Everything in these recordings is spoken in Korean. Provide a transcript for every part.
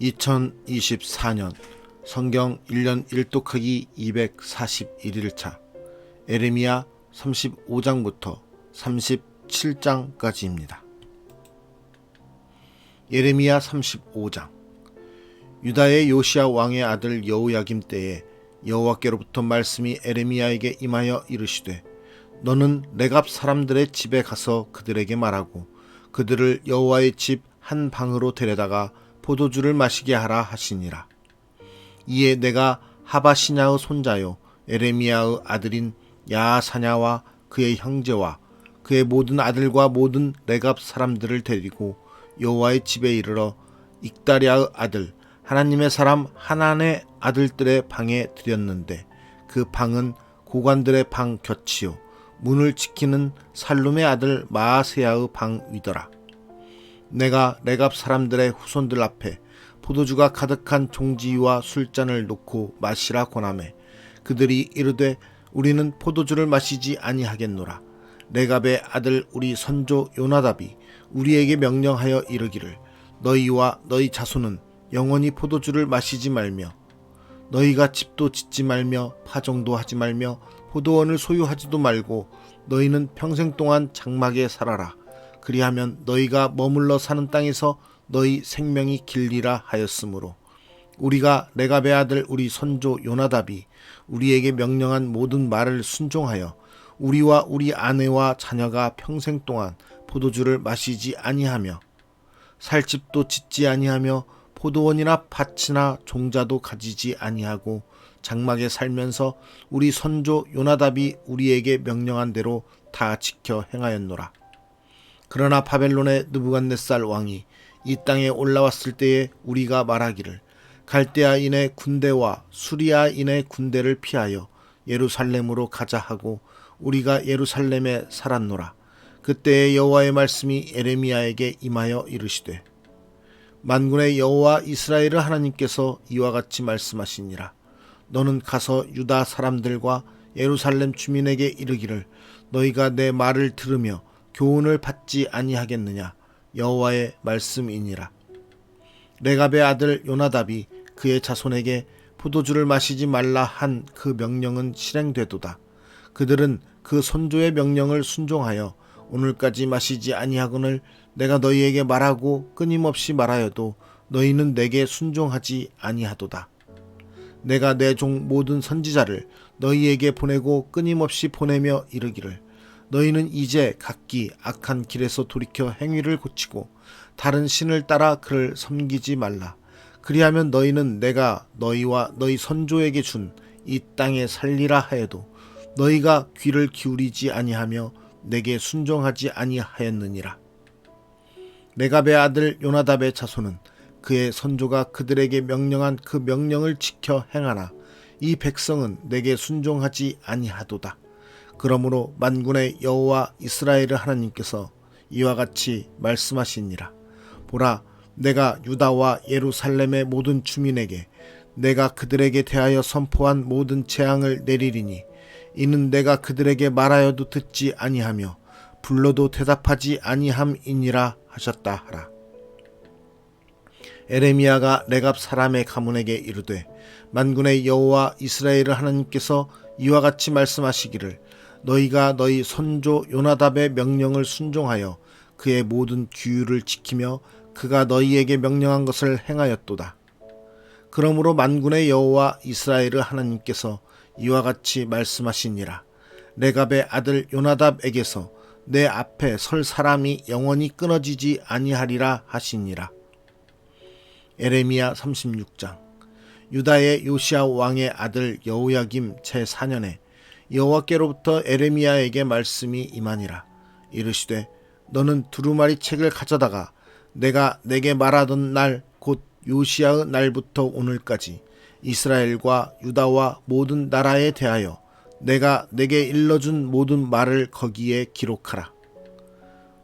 2024년 성경 1년 1독하기 241일차 에레미야 35장부터 37장까지입니다. 예레미야 35장 유다의 요시야 왕의 아들 여호야김 때에 여호와께로부터 말씀이 에레미야에게 임하여 이르시되 너는 레갑 사람들의 집에 가서 그들에게 말하고 그들을 여호와의 집 한 방으로 데려다가 포도주를 마시게 하라 하시니라. 이에 내가 하바시냐의 손자요 에레미야의 아들인 야사냐와 그의 형제와 그의 모든 아들과 모든 레갑 사람들을 데리고 여호와의 집에 이르러 익다리아의 아들 하나님의 사람 하난의 아들들의 방에 들였는데 그 방은 고관들의 방 곁이요 문을 지키는 살룸의 아들 마아세야의 방 위더라. 내가 레갑 사람들의 후손들 앞에 포도주가 가득한 종지와 술잔을 놓고 마시라 권하매 그들이 이르되 우리는 포도주를 마시지 아니하겠노라. 레갑의 아들 우리 선조 요나답이 우리에게 명령하여 이르기를 너희와 너희 자손은 영원히 포도주를 마시지 말며 너희가 집도 짓지 말며 파종도 하지 말며 포도원을 소유하지도 말고 너희는 평생 동안 장막에 살아라. 그리하면 너희가 머물러 사는 땅에서 너희 생명이 길리라 하였으므로 우리가 레갑의 아들 우리 선조 요나답이 우리에게 명령한 모든 말을 순종하여 우리와 우리 아내와 자녀가 평생 동안 포도주를 마시지 아니하며 살 집도 짓지 아니하며 포도원이나 밭이나 종자도 가지지 아니하고 장막에 살면서 우리 선조 요나답이 우리에게 명령한 대로 다 지켜 행하였노라. 그러나 바벨론의 느부갓네살 왕이 이 땅에 올라왔을 때에 우리가 말하기를 갈대아인의 군대와 수리아인의 군대를 피하여 예루살렘으로 가자 하고 우리가 예루살렘에 살았노라. 그때에 여호와의 말씀이 에레미야에게 임하여 이르시되 만군의 여호와 이스라엘의 하나님께서 이와 같이 말씀하시니라. 너는 가서 유다 사람들과 예루살렘 주민에게 이르기를 너희가 내 말을 들으며 교훈을 받지 아니하겠느냐 여호와의 말씀이니라. 레갑의 아들 요나답이 그의 자손에게 포도주를 마시지 말라 한 그 명령은 실행되도다. 그들은 그 선조의 명령을 순종하여 오늘까지 마시지 아니하거늘 내가 너희에게 말하고 끊임없이 말하여도 너희는 내게 순종하지 아니하도다. 내가 내 종 모든 선지자를 너희에게 보내고 끊임없이 보내며 이르기를 너희는 이제 각기 악한 길에서 돌이켜 행위를 고치고 다른 신을 따라 그를 섬기지 말라. 그리하면 너희는 내가 너희와 너희 선조에게 준 이 땅에 살리라 하여도 너희가 귀를 기울이지 아니하며 내게 순종하지 아니하였느니라. 레갑의 아들 요나답의 자손은 그의 선조가 그들에게 명령한 그 명령을 지켜 행하나 이 백성은 내게 순종하지 아니하도다. 그러므로 만군의 여호와 이스라엘의 하나님께서 이와 같이 말씀하시니라. 보라, 내가 유다와 예루살렘의 모든 주민에게 내가 그들에게 대하여 선포한 모든 재앙을 내리리니 이는 내가 그들에게 말하여도 듣지 아니하며 불러도 대답하지 아니함이니라 하셨다 하라. 에레미야가 레갑 사람의 가문에게 이르되 만군의 여호와 이스라엘의 하나님께서 이와 같이 말씀하시기를 너희가 너희 선조 요나답의 명령을 순종하여 그의 모든 규율을 지키며 그가 너희에게 명령한 것을 행하였도다. 그러므로 만군의 여호와 이스라엘의 하나님께서 이와 같이 말씀하시니라. 레갑의 아들 요나답에게서 내 앞에 설 사람이 영원히 끊어지지 아니하리라 하시니라. 에레미야 36장 유다의 요시아 왕의 아들 여호야김 제4년에 여호와께로부터 에레미야에게 말씀이 임하니라. 이르시되 너는 두루마리 책을 가져다가 내가 내게 말하던 날 곧 요시아의 날부터 오늘까지 이스라엘과 유다와 모든 나라에 대하여 내가 내게 일러준 모든 말을 거기에 기록하라.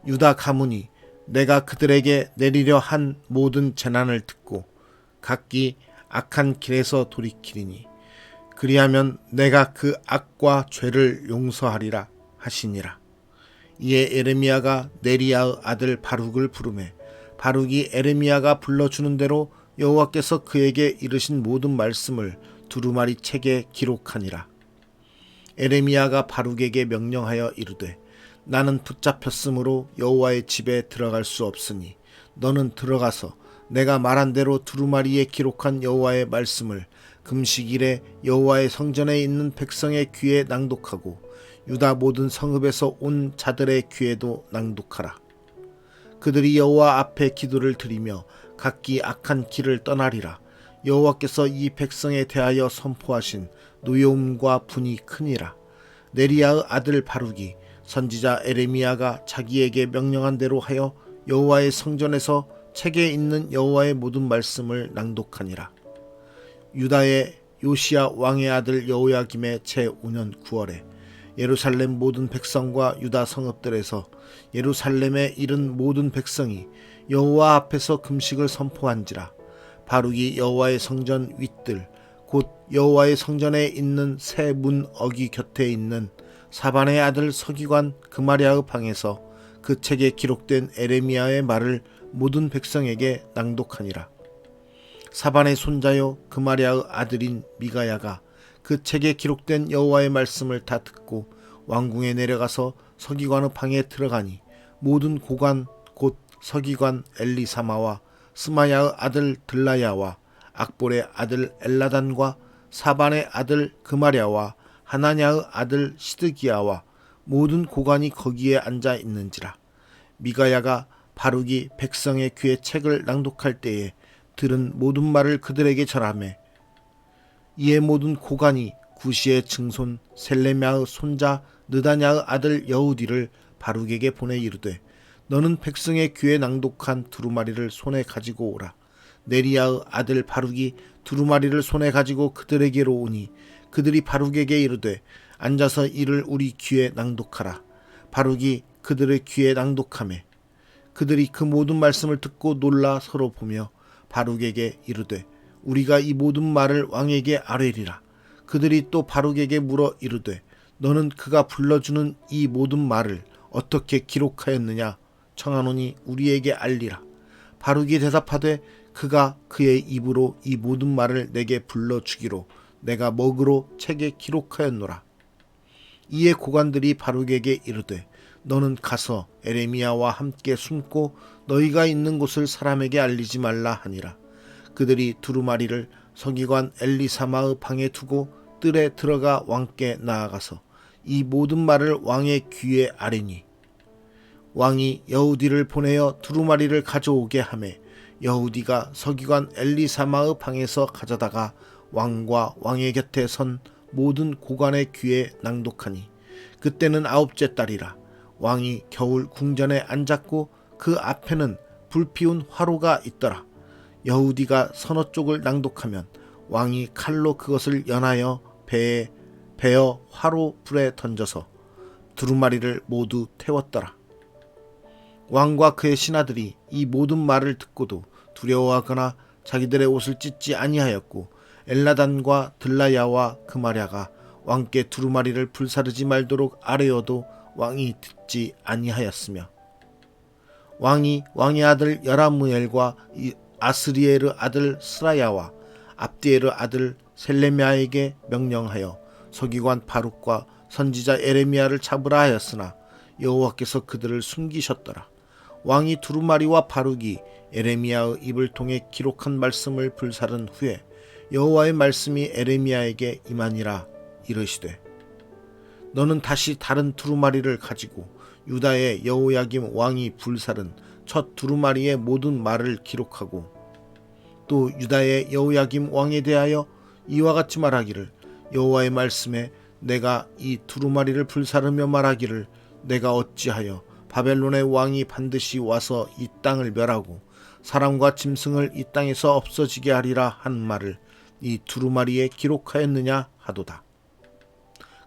유다 가문이 내가 그들에게 내리려 한 모든 재난을 듣고 각기 악한 길에서 돌이키리니 그리하면 내가 그 악과 죄를 용서하리라 하시니라. 이에 에레미야가 네리야의 아들 바룩을 부르매 바룩이 에레미야가 불러주는 대로 여호와께서 그에게 이르신 모든 말씀을 두루마리 책에 기록하니라. 에레미야가 바룩에게 명령하여 이르되 나는 붙잡혔으므로 여호와의 집에 들어갈 수 없으니 너는 들어가서 내가 말한 대로 두루마리에 기록한 여호와의 말씀을 금식일에 여호와의 성전에 있는 백성의 귀에 낭독하고 유다 모든 성읍에서 온 자들의 귀에도 낭독하라. 그들이 여호와 앞에 기도를 드리며 각기 악한 길을 떠나리라. 여호와께서 이 백성에 대하여 선포하신 노여움과 분이 크니라. 네리야의 아들 바룩이 선지자 에레미야가 자기에게 명령한 대로 하여 여호와의 성전에서 책에 있는 여호와의 모든 말씀을 낭독하니라. 유다의 요시야 왕의 아들 여호야김의 제 5년 9월에 예루살렘 모든 백성과 유다 성읍들에서 예루살렘에 이른 모든 백성이 여호와 앞에서 금식을 선포한지라. 바룩이 여호와의 성전 윗들 곧 여호와의 성전에 있는 새 문 어기 곁에 있는 사반의 아들 서기관 그마리아의 방에서 그 책에 기록된 에레미야의 말을 모든 백성에게 낭독하니라 사반의 손자요 그마리아의 아들인 미가야가 그 책에 기록된 여호와의 말씀을 다 듣고 왕궁에 내려가서 서기관의 방에 들어가니 모든 고관 곧 서기관 엘리사마와 스마야의 아들 들라야와 악볼의 아들 엘라단과 사반의 아들 그마랴와 하나냐의 아들 시드기야와 모든 고관이 거기에 앉아 있는지라. 미가야가 바룩이 백성의 귀에 책을 낭독할 때에 들은 모든 말을 그들에게 전하매 이에 모든 고관이 구시의 증손 셀레미아의 손자 느다냐의 아들 여우디를 바룩에게 보내 이르되 너는 백성의 귀에 낭독한 두루마리를 손에 가지고 오라. 네리야의 아들 바룩이 두루마리를 손에 가지고 그들에게로 오니 그들이 바룩에게 이르되 앉아서 이를 우리 귀에 낭독하라. 바룩이 그들의 귀에 낭독하매 그들이 그 모든 말씀을 듣고 놀라 서로 보며 바룩에게 이르되 우리가 이 모든 말을 왕에게 아뢰리라. 그들이 또 바룩에게 물어 이르되 너는 그가 불러주는 이 모든 말을 어떻게 기록하였느냐? 청하노니 우리에게 알리라. 바룩이 대답하되 그가 그의 입으로 이 모든 말을 내게 불러주기로 내가 먹으로 책에 기록하였노라. 이에 고관들이 바룩에게 이르되 너는 가서 에레미야와 함께 숨고 너희가 있는 곳을 사람에게 알리지 말라 하니라. 그들이 두루마리를 서기관 엘리사마의 방에 두고 뜰에 들어가 왕께 나아가서 이 모든 말을 왕의 귀에 아뢰니. 왕이 여우디를 보내어 두루마리를 가져오게 하매 여우디가 서기관 엘리사마의 방에서 가져다가 왕과 왕의 곁에 선 모든 고관의 귀에 낭독하니 그때는 아홉째 달이라 왕이 겨울 궁전에 앉았고 그 앞에는 불피운 화로가 있더라 여우디가 서너 쪽을 낭독하면 왕이 칼로 그것을 연하여 배에 베어 화로 불에 던져서 두루마리를 모두 태웠더라. 왕과 그의 신하들이 이 모든 말을 듣고도 두려워하거나 자기들의 옷을 찢지 아니하였고 엘라단과 들라야와 그마랴가 왕께 두루마리를 불사르지 말도록 아뢰어도 왕이 듣지 아니하였으며 왕이 왕의 아들 여라무엘과 아스리엘의 아들 스라야와 압디엘의 아들 셀레미아에게 명령하여 서기관 바룩과 선지자 에레미야를 잡으라 하였으나 여호와께서 그들을 숨기셨더라. 왕이 두루마리와 바룩이 에레미야의 입을 통해 기록한 말씀을 불사른 후에 여호와의 말씀이 에레미야에게 임하니라 이르시되 너는 다시 다른 두루마리를 가지고 유다의 여호야김 왕이 불사른 첫 두루마리의 모든 말을 기록하고 또 유다의 여호야김 왕에 대하여 이와 같이 말하기를 여호와의 말씀에 내가 이 두루마리를 불사르며 말하기를 내가 어찌하여 바벨론의 왕이 반드시 와서 이 땅을 멸하고 사람과 짐승을 이 땅에서 없어지게 하리라 한 말을 이 두루마리에 기록하였느냐 하도다.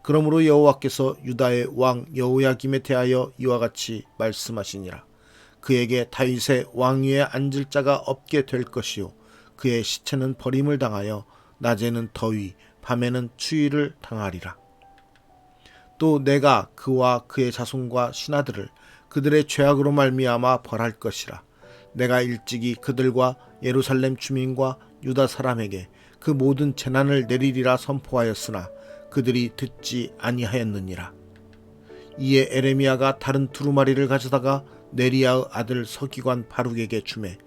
그러므로 여호와께서 유다의 왕 여호야김에 대하여 이와 같이 말씀하시니라. 그에게 다윗의 왕위에 앉을 자가 없게 될 것이요 그의 시체는 버림을 당하여 낮에는 더위 밤에는 추위를 당하리라. 또 내가 그와 그의 자손과 신하들을 그들의 죄악으로 말미암아 벌할 것이라. 내가 일찍이 그들과 예루살렘 주민과 유다 사람에게 그 모든 재난을 내리리라 선포하였으나 그들이 듣지 아니하였느니라. 이에 에레미야가 다른 두루마리를 가져다가 네리야의 아들 서기관 바룩에게 주매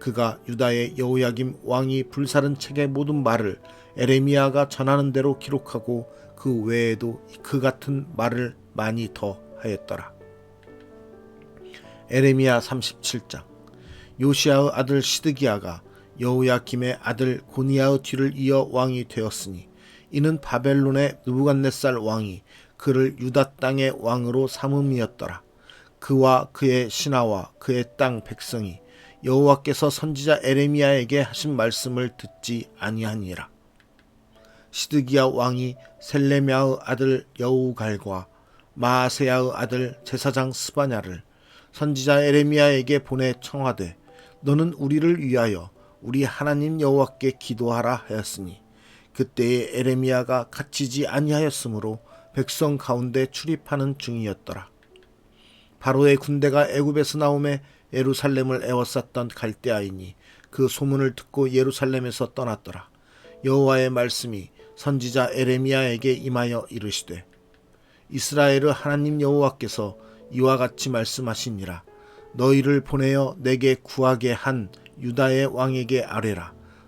그가 유다의 여호야김 왕이 불사른 책의 모든 말을 에레미야가 전하는 대로 기록하고 그 외에도 그 같은 말을 많이 더 하였더라. 에레미야 37장 요시아의 아들 시드기야가 여호야김의 아들 고니야의 뒤를 이어 왕이 되었으니 이는 바벨론의 느부갓네살 왕이 그를 유다 땅의 왕으로 삼음이었더라. 그와 그의 신하와 그의 땅 백성이 여호와께서 선지자 에레미야에게 하신 말씀을 듣지 아니하니라. 시드기야 왕이 셀레미야의 아들 여우갈과 마아세야의 아들 제사장 스바냐를 선지자 에레미야에게 보내 청하되 너는 우리를 위하여 우리 하나님 여호와께 기도하라 하였으니 그때에 에레미야가 갇히지 아니하였으므로 백성 가운데 출입하는 중이었더라. 바로의 군대가 애굽에서 나오매 예루살렘을 에워쌌던 갈대아이니 그 소문을 듣고 예루살렘에서 떠났더라. 여호와의 말씀이 선지자 에레미야에게 임하여 이르시되 이스라엘의 하나님 여호와께서 이와 같이 말씀하시니라 너희를 보내어 내게 구하게 한 유다의 왕에게 아뢰라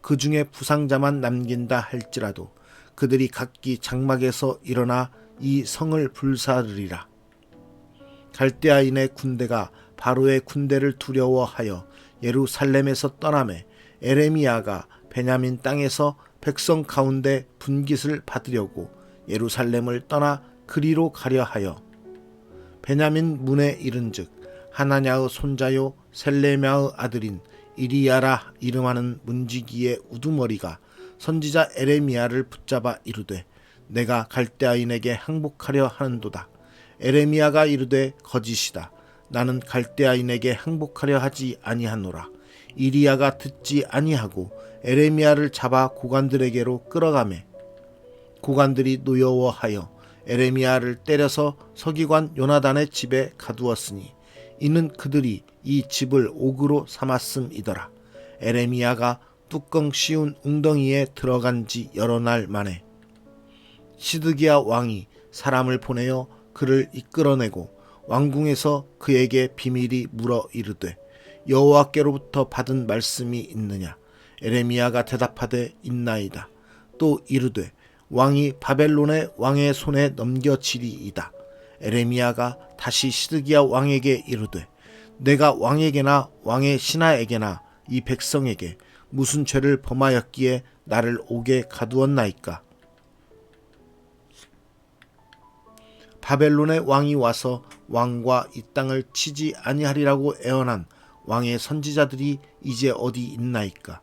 그 중에 부상자만 남긴다 할지라도 그들이 각기 장막에서 일어나 이 성을 불사르리라. 갈대아인의 군대가 바로의 군대를 두려워하여 예루살렘에서 떠남에 에레미야가 베냐민 땅에서 백성 가운데 분깃을 받으려고 예루살렘을 떠나 그리로 가려 하여 베냐민 문에 이른즉 하나냐의 손자요 셀레미야의 아들인 이리야라 이름하는 문지기의 우두머리가 선지자 에레미야를 붙잡아 이르되 내가 갈대아인에게 항복하려 하는도다. 에레미야가 이르되 거짓이다. 나는 갈대아인에게 항복하려 하지 아니하노라. 이리야가 듣지 아니하고 에레미야를 잡아 고관들에게로 끌어가매 고관들이 노여워하여 에레미야를 때려서 서기관 요나단의 집에 가두었으니 이는 그들이 이 집을 옥으로 삼았음이더라. 에레미야가 뚜껑 씌운 웅덩이에 들어간 지 여러 날 만에 시드기야 왕이 사람을 보내어 그를 이끌어내고 왕궁에서 그에게 비밀이 물어 이르되 여호와께로부터 받은 말씀이 있느냐? 에레미야가 대답하되 있나이다. 또 이르되 왕이 바벨론의 왕의 손에 넘겨지리이다. 에레미야가 다시 시드기야 왕에게 이르되 내가 왕에게나 왕의 신하에게나 이 백성에게 무슨 죄를 범하였기에 나를 옥에 가두었나이까? 바벨론의 왕이 와서 왕과 이 땅을 치지 아니하리라고 애언한 왕의 선지자들이 이제 어디 있나이까?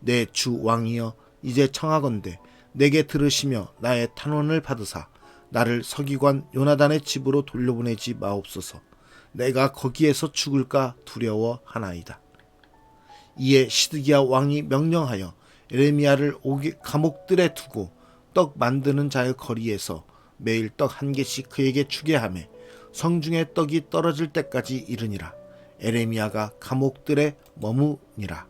내 주 왕이여 이제 청하건대 내게 들으시며 나의 탄원을 받으사 나를 서기관 요나단의 집으로 돌려보내지 마옵소서. 내가 거기에서 죽을까 두려워하나이다. 이에 시드기야 왕이 명령하여 에레미야를 감옥들에 두고 떡 만드는 자의 거리에서 매일 떡 한 개씩 그에게 주게 하매 성중에 떡이 떨어질 때까지 이르니라. 에레미야가 감옥들에 머무니라